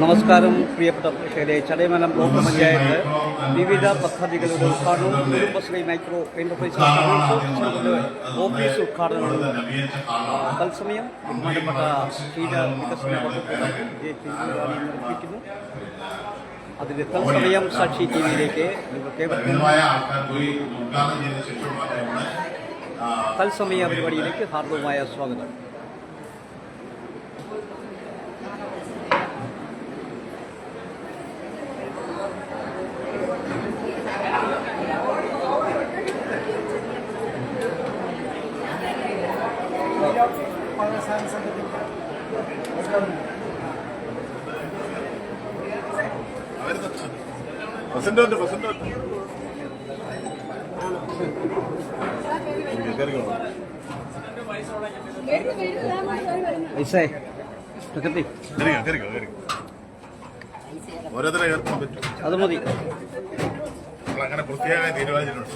നമസ്കാരം പ്രിയപ്പെട്ട പ്രേക്ഷകരെ. ചടയമലം ബ്ലോക്ക് പഞ്ചായത്ത് വിവിധ പദ്ധതികളുടെ ഉദ്ഘാടനവും കുടുംബശ്രീ മൈക്രോ എന്റർപ്രൈസ് ഓഫീസ് ഉദ്ഘാടനവും തത്സമയം ബഹുമാനപ്പെട്ട ക്ഷീര വികസന വകുപ്പ് നിർവഹിക്കുന്നു. അതിന്റെ തത്സമയം സാക്ഷി ടി വിയിലേക്ക് തത്സമയ പരിപാടിയിലേക്ക് ഹാർദവുമായ സ്വാഗതം. പ്രസിഡന്റ് പ്രസിഡന്റ് ഐസേ ഓരോരുത്തരെ ഉയർത്താൻ പറ്റും. അത് മതി. അങ്ങനെ പ്രത്യേകമായി തീരുമാനിച്ചിട്ടുണ്ട്.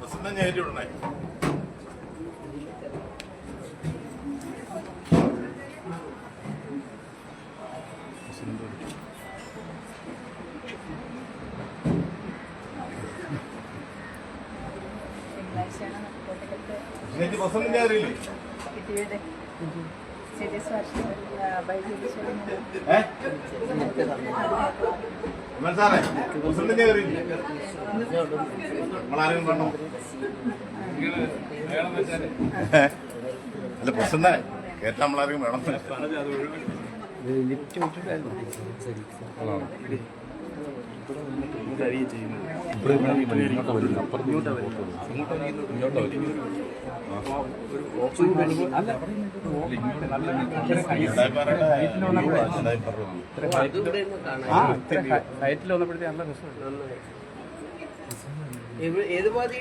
പ്രസിഡന്റ് ഞാൻ ഏറ്റുവിടണേ സാറേ നമ്മളാരെങ്കിലും പറഞ്ഞോ അല്ല പ്രസന്ന കേട്ടാ നമ്മളാരെങ്കിലും വേണം. ലിഫ്റ്റ് വിട്ടിട്ടായിരുന്നു.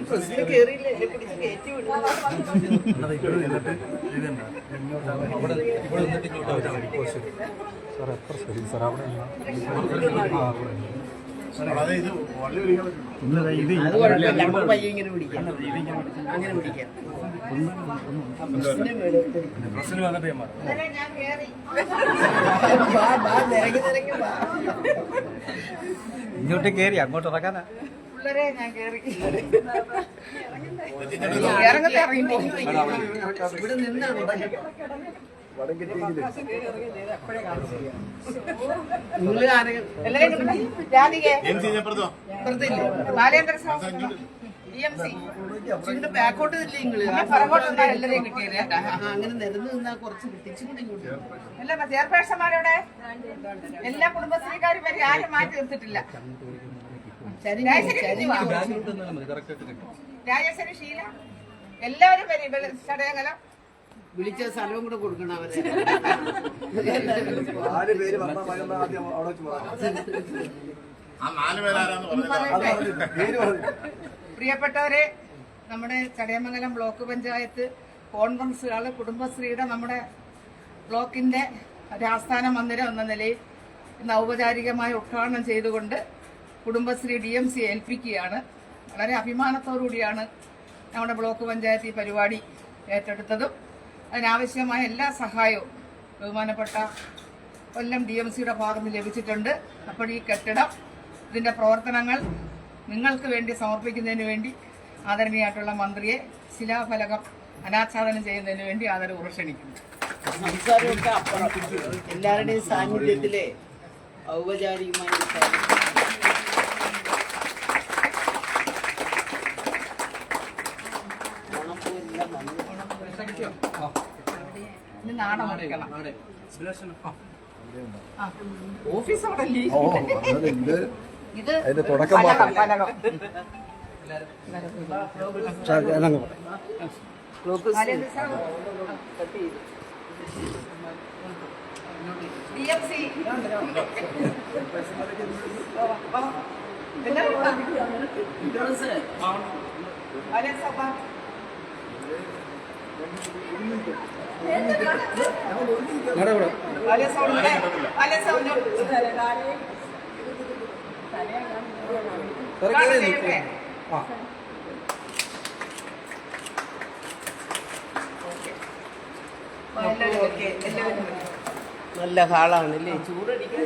പ്രസിഡന്റ് കേറിയില്ല എന്നെ പിടിച്ച് കയറ്റി വിടുന്നു അതെ ഇത് വള്ളി വിളിക്കണം അത് കുഴപ്പമില്ല അങ്ങനെ പിടിക്കാം. ഇങ്ങോട്ട് കേറി അങ്ങോട്ട് ഇറക്കാനാ പിള്ളേരെ ഞാൻ കയറി ഇവിടെ നിന്നാണ് ബാക്കോട്ട് നിങ്ങൾ എല്ലാവരെയും കിട്ടിയത് അങ്ങനെ നിരന്ന് നിന്നാ കുറച്ച് കിട്ടിച്ചു കൂടി ഇങ്ങോട്ട് എല്ലാ ചെയർപേഴ്സന്മാരോടെ എല്ലാ കുടുംബശ്രീക്കാരും വരെ. ആരും മാറ്റി നിർത്തിട്ടില്ല ശീല രാജശ്വരി ഷീല എല്ലാവരും വരും ചടയകലം വിളിച്ച സ്ഥലവും കൂടെ കൊടുക്കണം അവരെ. ആ നാല് പേരാരാന്ന് പറഞ്ഞത്. പ്രിയപ്പെട്ടവരെ നമ്മുടെ Chadayamangalam block panchayat conference hall കുടുംബശ്രീയുടെ നമ്മുടെ ബ്ലോക്കിന്റെ ഒരു ആസ്ഥാന മന്ദിരം എന്ന നിലയിൽ ഇന്ന് ഔപചാരികമായി ഉദ്ഘാടനം ചെയ്തുകൊണ്ട് കുടുംബശ്രീ ഡി എം സി ഏൽപ്പിക്കുകയാണ്. വളരെ അഭിമാനത്തോടുകൂടിയാണ് നമ്മുടെ ബ്ലോക്ക് പഞ്ചായത്ത് ഈ പരിപാടി ഏറ്റെടുത്തതും. അതിനാവശ്യമായ എല്ലാ സഹായവും ബഹുമാനപ്പെട്ട കൊല്ലം ഡി എം സിയുടെ ഭാഗത്ത് ലഭിച്ചിട്ടുണ്ട്. അപ്പോൾ ഈ കെട്ടിടം ഇതിന്റെ പ്രവർത്തനങ്ങൾ നിങ്ങൾക്ക് വേണ്ടി സമർപ്പിക്കുന്നതിന് വേണ്ടി ആദരണീയായിട്ടുള്ള മന്ത്രിയെ ശിലാഫലകം അനാച്ഛാദനം ചെയ്യുന്നതിന് വേണ്ടി ആദരവ് ക്ഷണിക്കുന്നു സംസാരമൊക്കെ അപ്പുറം. എല്ലാവരുടെയും സാന്നിധ്യത്തിലെ ഔപചാരികമായി സംസാരിക്കും. ഓണം പോലെല്ലാം വന്നു. ഇനി നാടൻ മുറിക്കണം ആ. ഓഫീസ്? ഇത് പലകം, പലകം. ബാലേന്ദ്ര നല്ല ഹാളാണ് അല്ലേ ചൂടടിക്കാൻ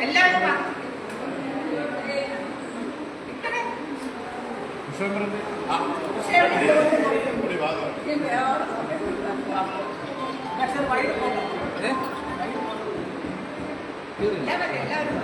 എല്ലാവരും. എല്ലാവരും എല്ലാവരും.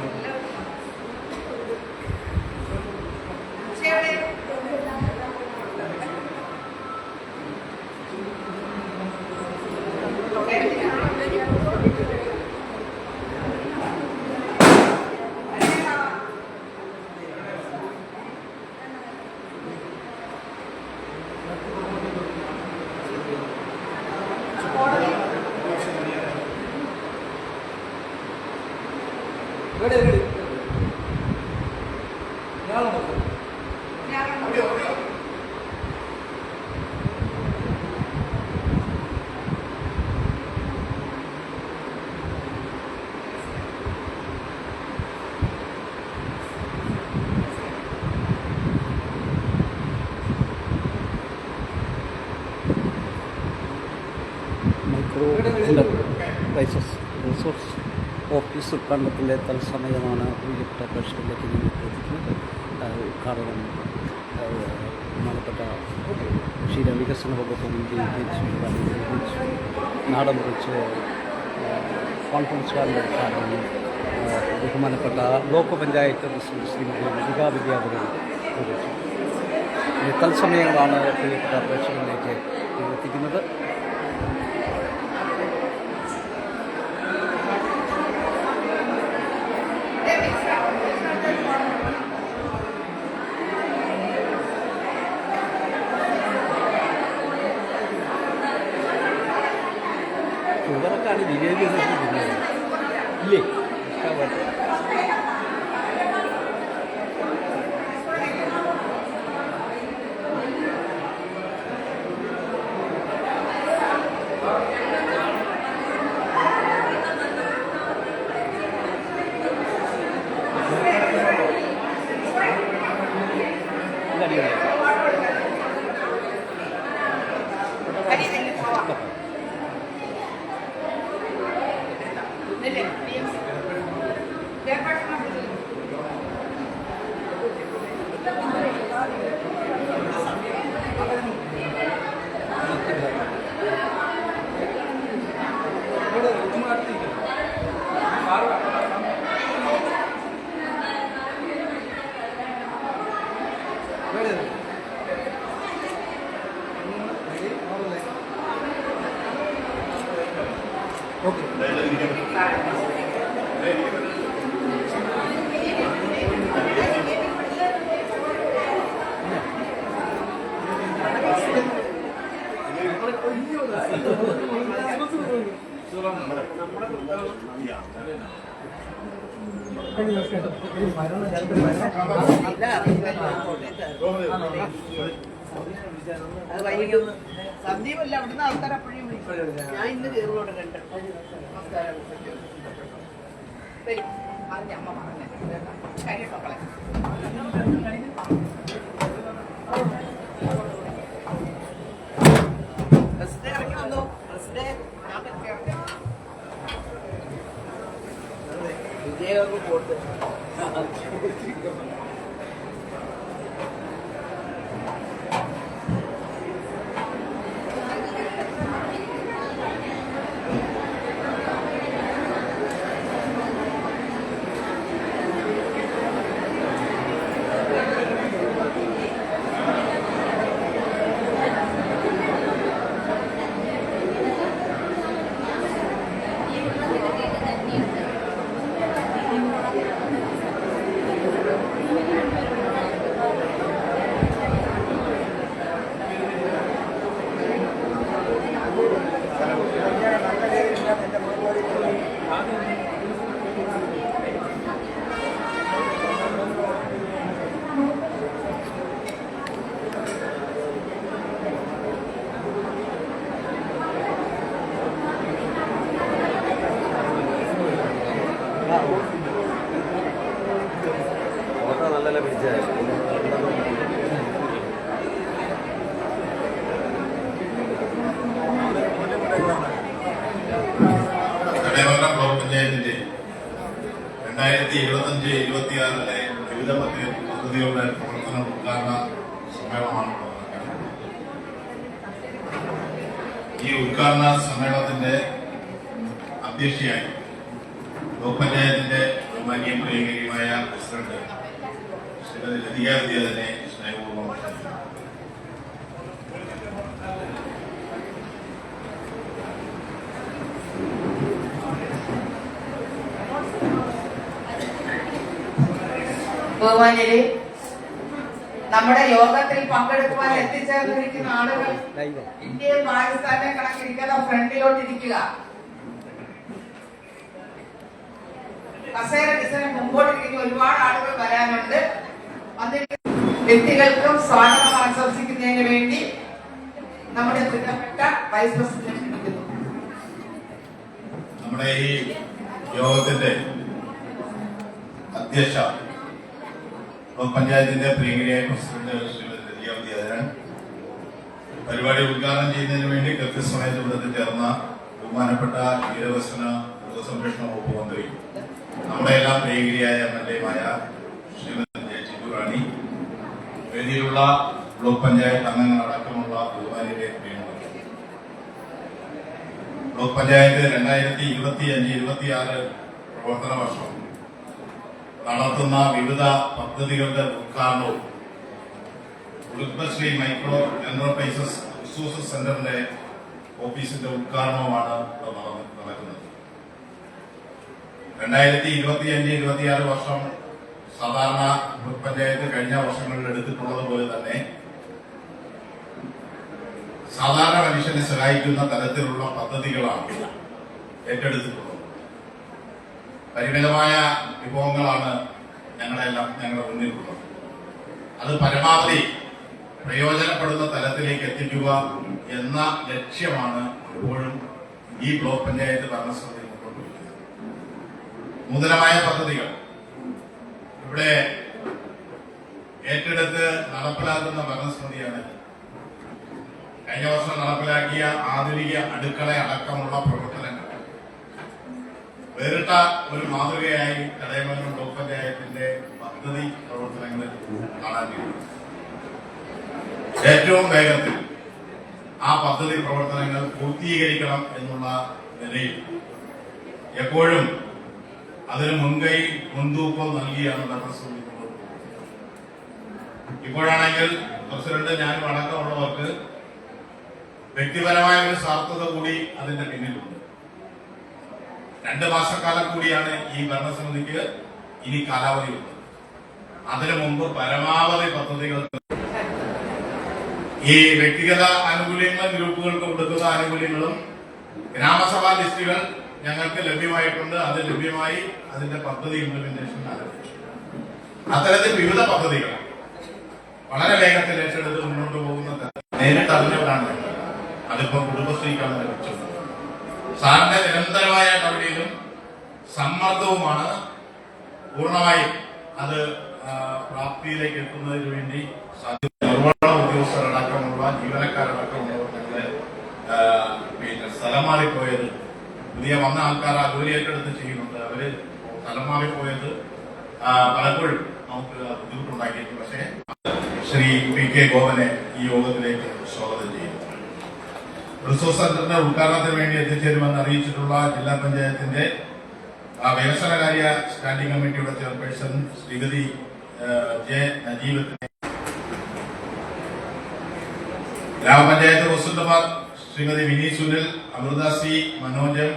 പക്ഷേ? ഞാനുണ്ടോ? മൈക്രോ എന്റർപ്രൈസസ് റിസോർസ് ഉദ്ഘാടനത്തിന്റെ തത്സമയമാണ് പ്രിയപ്പെട്ട പ്രേക്ഷകരിലേക്ക് ഞങ്ങൾ എത്തിക്കുന്നത്. ഉദ്ഘാടനം ബഹുമാനപ്പെട്ട ക്ഷീരവികസന വകുപ്പ് മന്ത്രി നാടൻ കുറിച്ച് കോൺഫറൻസ് ഹാളിന്റെ ഉദ്ഘാടനം ബഹുമാനപ്പെട്ട ബ്ലോക്ക് പഞ്ചായത്ത് പ്രസിഡന്റ് ശ്രീമതി മികാ വിദ്യാപകൻ തത്സമയങ്ങളാണ് പ്രിയപ്പെട്ട നിങ്ങൾ എത്തിക്കുന്നത്. ഷുഗറൊക്കെയാണ് ജിലേബി ഇല്ലേ? ഇഷ്ടപ്പെട്ടു അത് വൈകിട്ട് സന്ദീപല്ല അവിടുന്ന് ആൾക്കാർ അപ്പോഴേ വിളിക്കും. ഞാൻ ഇന്ന് കയറുകൊണ്ട് കണ്ടു നമസ്കാരം. പറഞ്ഞ അമ്മ ചടയമംഗലം ബ്ലോക്ക് പഞ്ചായത്തിന്റെ രണ്ടായിരത്തി ഇരുപത്തഞ്ച് ഇരുപത്തിയാറിലെ വിവിധ പദ്ധതി- പദ്ധതികളുടെ പ്രവർത്തന ഉദ്ഘാടന സമ്മേളനമാണ് ഈ ഉദ്ഘാടന സമ്മേളനത്തിന്റെ അധ്യക്ഷയായി ബ്ലോക്ക് പഞ്ചായത്തിന്റെ ബഹുമാന്യ പ്രിയങ്കരിയുമായ പ്രസിഡന്റ് ശ്രീമതി ലതിക വിദ്യ തന്നെ സ്നേഹപൂർവം ക്ഷണിക്കുന്നു. ബഹുമാന്യരെ നമ്മുടെ യോഗത്തിൽ പങ്കെടുക്കുവാൻ എത്തിച്ചേർന്നിരിക്കുന്ന ആളുകൾ ഇന്ത്യയും പാകിസ്ഥാനെ കണക്കിരിക്കുന്ന ഫ്രണ്ടിലോട്ടിരിക്കുക. കസേര ഡിസൈന് മുമ്പോട്ടിരിക്കുന്ന ഒരുപാട് ആളുകൾ വരാനുണ്ട്. അതിൽ വ്യക്തികൾക്കും സ്വാഗതം ആശംസിക്കുന്നതിന് വേണ്ടി നമ്മുടെ പ്രിയപ്പെട്ട വൈസ് പ്രസിഡന്റ് നമ്മുടെ ഈ യോഗത്തിന്റെ അധ്യക്ഷ പഞ്ചായത്തിന്റെ പ്രിയങ്കരിയായ പ്രസിഡന്റ് പരിപാടി ഉദ്ഘാടനം ചെയ്യുന്നതിന് വേണ്ടി കൃത്യസമയത്ത് ഇവിടെ ചേർന്ന ബഹുമാനപ്പെട്ട വീരവസന മൃഗസംരക്ഷണ വകുപ്പ് മന്ത്രി നമ്മുടെ എല്ലാം പ്രിയങ്കരിയായ എം എൽ എമായ ശ്രീമതി വേദിയിലുള്ള ബ്ലോക്ക് പഞ്ചായത്ത് അംഗങ്ങളടക്കമുള്ള ബഹുമാനിയുടെ പ്രിയമുള്ളവർ ബ്ലോക്ക് പഞ്ചായത്ത് രണ്ടായിരത്തി ഇരുപത്തി അഞ്ച് ഇരുപത്തിയാറ് പ്രവർത്തന വർഷം നടത്തുന്ന വിവിധ പദ്ധതികളുടെ ഉദ്ഘാടനവും കുടുംബശ്രീ മൈക്രോ എന്റർപ്രൈസസ് റിസോഴ്സസ് സെന്ററിന്റെ ഓഫീസിന്റെ ഉദ്ഘാടനവുമാണ് നടക്കുന്നത്. രണ്ടായിരത്തി ഇരുപത്തി അഞ്ച് ഇരുപത്തിയാറ് വർഷം സാധാരണ പഞ്ചായത്ത് കഴിഞ്ഞ വർഷങ്ങളിൽ എടുത്തിട്ടുള്ളത് പോലെ തന്നെ സാധാരണ മനുഷ്യനെ സഹായിക്കുന്ന തരത്തിലുള്ള പദ്ധതികളാണ് ഏറ്റെടുത്തിട്ടുള്ളത്. പരിമിതമായ വിഭവങ്ങളാണ് ഞങ്ങളെല്ലാം ഞങ്ങളുടെ മുന്നിലുള്ളത്. അത് പരമാവധി പ്രയോജനപ്പെടുന്ന തലത്തിലേക്ക് എത്തിക്കുക എന്ന ലക്ഷ്യമാണ് ഇപ്പോഴും ഈ ബ്ലോക്ക് പഞ്ചായത്ത് ഭരണസമിതി മുന്നോട്ട് വയ്ക്കുന്നത് നൂതനമായ പദ്ധതികൾ. ഇവിടെ ഏറ്റെടുത്ത് നടപ്പിലാക്കുന്ന ഭരണസമിതിയാണ് കഴിഞ്ഞ വർഷം നടപ്പിലാക്കിയ ആധുനിക അടുക്കള അടക്കമുള്ള പ്രവർത്തനങ്ങൾ വേറിട്ട ഒരു മാതൃകയായി കടയമംഗലം ബ്ലോക്ക് പഞ്ചായത്തിന്റെ പദ്ധതി പ്രവർത്തനങ്ങൾ കാണാൻ കഴിയും. ഏറ്റവും വേഗത്തിൽ ആ പദ്ധതി പ്രവർത്തനങ്ങൾ പൂർത്തീകരിക്കണം എന്നുള്ള നിലയിൽ എപ്പോഴും അതിന് മുൻകൈ മുൻതൂക്കം നൽകിയാണ് നമ്മൾ ശ്രമിക്കുന്നത് ഇപ്പോഴാണെങ്കിൽ പ്രസിഡന്റ് ഞാനും അടക്കമുള്ളവർക്ക് വ്യക്തിപരമായ ഒരു സ്വാർത്ഥത കൂടി അതിന്റെ പിന്നിലുണ്ട്. രണ്ട് മാസക്കാലം കൂടിയാണ് ഈ ഭരണസമിതിക്ക് ഇനി കാലാവധിയുള്ളത് അതിനു മുമ്പ് പരമാവധി പദ്ധതികൾ ഈ വ്യക്തിഗത ആനുകൂല്യങ്ങളും ഗ്രൂപ്പുകൾക്ക് കൊടുക്കുന്ന ആനുകൂല്യങ്ങളും ഗ്രാമസഭാ ലിസ്റ്റുകൾ ഞങ്ങൾക്ക് ലഭ്യമായിട്ടുണ്ട്. അത് ലഭ്യമായി അതിന്റെ പദ്ധതി ഇംപ്ലിമെന്റേഷൻ ആരംഭിച്ചു. അത്തരത്തിൽ വിവിധ പദ്ധതികൾ വളരെ വേഗത്തിൽ ഏറ്റെടുത്ത് മുന്നോട്ട് പോകുന്ന നേരിട്ട് അറിഞ്ഞവരാണ്. അതിപ്പോ കുടുംബശ്രീക്കാണ് ലഭിച്ചത്. സാറിന്റെ നിരന്തരമായ നടപടിയിലും സമ്മർദ്ദവുമാണ് പൂർണമായും അത് പ്രാപ്തിയിലേക്ക് എത്തുന്നതിന് വേണ്ടി നിർവഹണ ഉദ്യോഗസ്ഥരടക്കമുള്ള ജീവനക്കാരടക്കമുള്ളവർ ആ, പിന്നെ സ്ഥലം മാറിപ്പോയത് പുതിയ വന്ന ആൾക്കാർ ആ ജോലി ഏറ്റെടുത്ത് ചെയ്യുന്നുണ്ട്. അവർ സ്ഥലം മാറിപ്പോയത് പലപ്പോഴും നമുക്ക് ബുദ്ധിമുട്ടുണ്ടാക്കിയിട്ടുണ്ട്. പക്ഷേ ശ്രീ പി കെ ഗോപനെ ഈ യോഗത്തിലേക്ക് സ്വാഗതം ചെയ്യുന്നു. റിസോഴ്സ് സെന്ററിന്റെ ഉദ്ഘാടനത്തിന് വേണ്ടി എത്തിച്ചേരുമെന്ന് അറിയിച്ചിട്ടുള്ള ജില്ലാ പഞ്ചായത്തിന്റെ ആ, വികസനകാര്യ സ്റ്റാൻഡിംഗ് കമ്മിറ്റിയുടെ ചെയർപേഴ്സൺ ശ്രീമതി ജെ നജീബത്തിനെ ഗ്രാമപഞ്ചായത്ത് പ്രസിഡന്റുമാർ Shrimati Vini Sunil Amrita C Manojan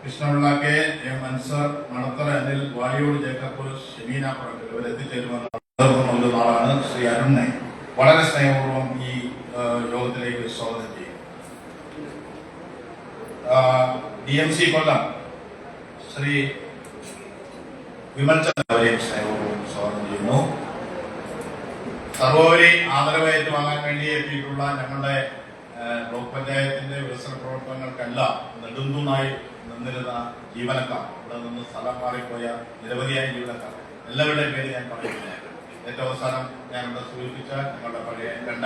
Krishna Pillai K M Ansar Manathara Anil Valiyode Jacob Shemeena ഇവർ എത്തിച്ചേരുമെന്ന് ശ്രീ അരുണിനെ വളരെ സ്നേഹപൂർവം ഈ യോഗത്തിലേക്ക് സ്വാഗതം ചെയ്യും D M C Kollam. Shri Vimal Chandra അവരെയും സ്വാഗതം ചെയ്യുന്നു. സർവോപരി ആദരവ് ഏറ്റുവാങ്ങാൻ വേണ്ടി എത്തിയിട്ടുള്ള ഞങ്ങളുടെ ബ്ലോക്ക് പഞ്ചായത്തിന്റെ വികസന പ്രവർത്തനങ്ങൾക്കെല്ലാം നെടുന്തൂണായി നിന്നിരുന്ന ജീവനക്കാർ ഇവിടെ നിന്ന് സ്ഥലം മാറിപ്പോയ നിരവധിയായ ജീവനക്കാർ എല്ലാവരുടെയും പേര് ഞാൻ പറയുന്നില്ല. ഏറ്റവും അവസാനം ഞാൻ ഇവിടെ സൂചിപ്പിച്ച ഞങ്ങളുടെ പഴയ രണ്ട്